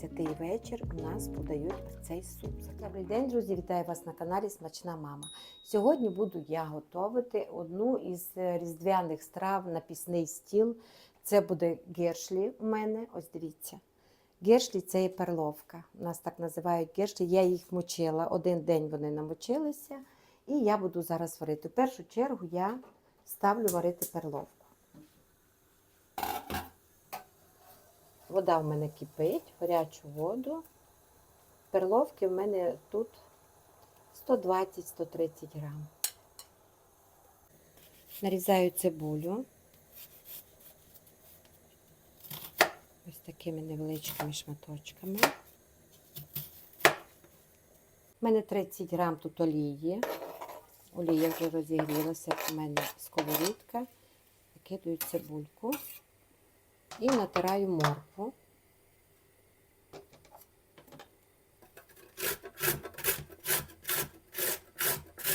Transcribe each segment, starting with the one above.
святий вечір у нас подають цей суп. Добрий день, друзі! Вітаю вас на каналі Смачна Мама. Сьогодні буду я готувати одну із е, різдвяних страв на пісний стіл. Це буде гершлі у мене. Ось дивіться. Гершлі це є перловка. У нас так називають гершлі. Я їх мочила. Один день вони намочилися, і я буду зараз варити. В першу чергу я ставлю варити перловку. Вода в мене кипить, гарячу воду. Перловки в мене тут 120-130 грам. Нарізаю цибулю. Ось такими невеличкими шматочками. У мене 30 грам тут олії. Олія вже розігрілася, у мене сковорідка. Викидаю цибульку і натираю моркву.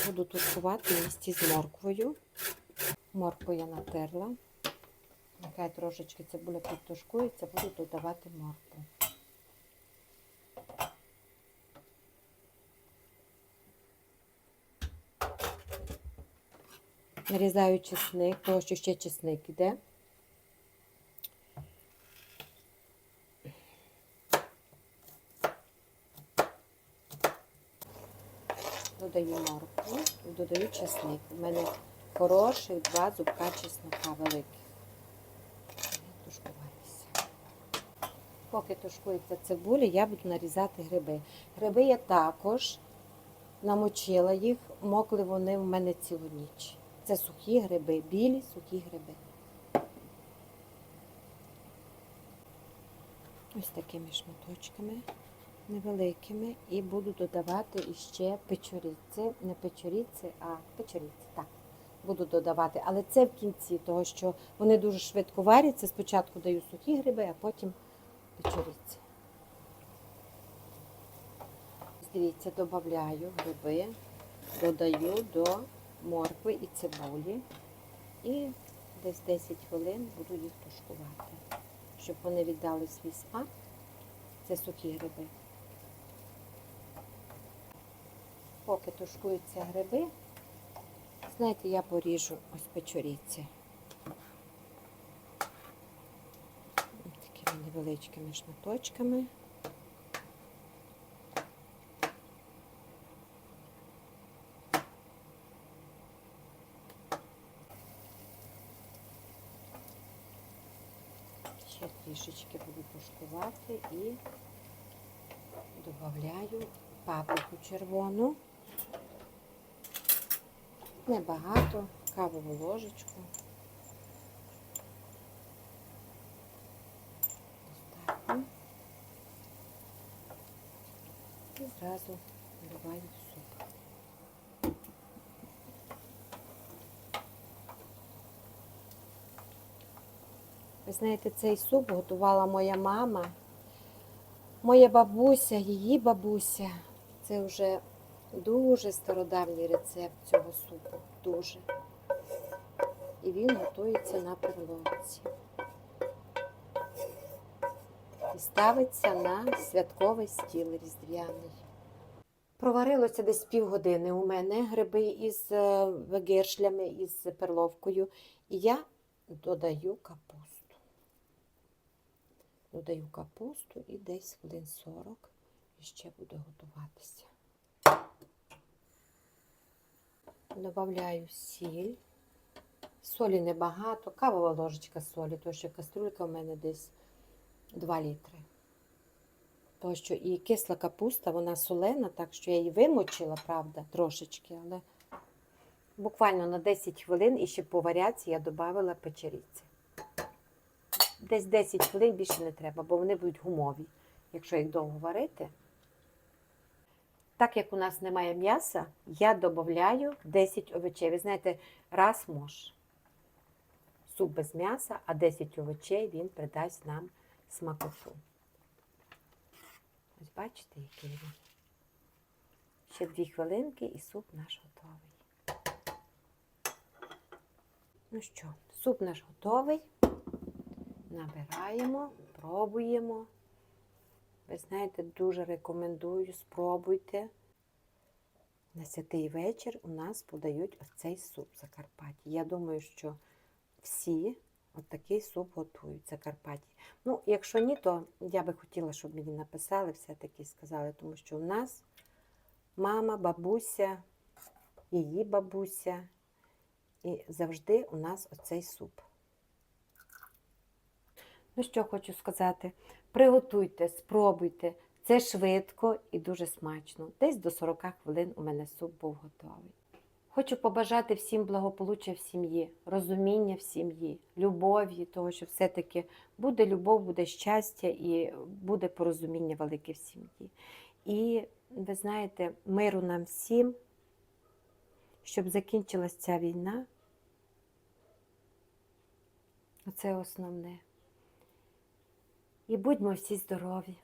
Буду тушкувати місті з морквою. Моркву я натерла. Нехай трошечки цибуля підтушкується, буду додавати моркву. Нарізаю чесник, тому що ще чесник іде. Додаю моркву і додаю чесник. У мене хороший два зубка чеснока великих. Поки тушкується цибуля, я буду нарізати гриби. Гриби я також намочила їх, мокли вони в мене цілу ніч. Це сухі гриби, білі сухі гриби. Ось такими шматочками невеликими і буду додавати іще печоріці. Не печоріці, а печоріці. Так, буду додавати. Але це в кінці, тому що вони дуже швидко варяться. Спочатку даю сухі гриби, а потім печоріці. Дивіться, додаю гриби, додаю до моркви і цибулі. І десь 10 хвилин буду їх тушкувати, щоб вони віддали свій смак. Це сухі гриби. Поки тушкуються гриби, знаєте, я поріжу ось печоріці. Такими невеличкими шматочками. Ще трішечки буду тушкувати і додаю паприку червону. Небагато, кавову ложечку. Достатньо. І зразу вливаю суп. Ви знаєте, цей суп готувала моя мама. Моя бабуся, її бабуся. Це вже дуже стародавній рецепт цього супу. Дуже. І він готується на перловці. І ставиться на святковий стіл різдвяний. Проварилося десь півгодини у мене гриби із е, гершлями, із перловкою. І я додаю капусту. Додаю капусту і десь хвилин 40 і ще буде готуватися. Добавляю сіль. Солі небагато, кавова ложечка солі, тому що каструлька в мене десь 2 літри. Тому що і кисла капуста, вона солена, так що я її вимочила, правда, трошечки, але буквально на 10 хвилин і ще по варіації я додавала печеріці. Десь 10 хвилин більше не треба, бо вони будуть гумові, якщо їх довго варити. Так як у нас немає м'яса, я додаю 10 овочей. Ви знаєте, раз мож. Суп без м'яса, а 10 овочей він придасть нам смакоту. Ось бачите, який він. Ще 2 хвилинки і суп наш готовий. Ну що, суп наш готовий. Набираємо, пробуємо. Ви знаєте, дуже рекомендую, спробуйте. На святий вечір у нас подають оцей суп Закарпатті. Я думаю, що всі от такий суп готують в Закарпатті. Ну, якщо ні, то я би хотіла, щоб мені написали, все-таки сказали, тому що у нас мама, бабуся, її бабуся, і завжди у нас оцей суп. Ну, що хочу сказати, приготуйте, спробуйте. Це швидко і дуже смачно. Десь до 40 хвилин у мене суп був готовий. Хочу побажати всім благополуччя в сім'ї, розуміння в сім'ї, любові, того, що все-таки буде любов, буде щастя і буде порозуміння велике в сім'ї. І ви знаєте, миру нам всім, щоб закінчилась ця війна. Оце основне. І будьмо всі здорові.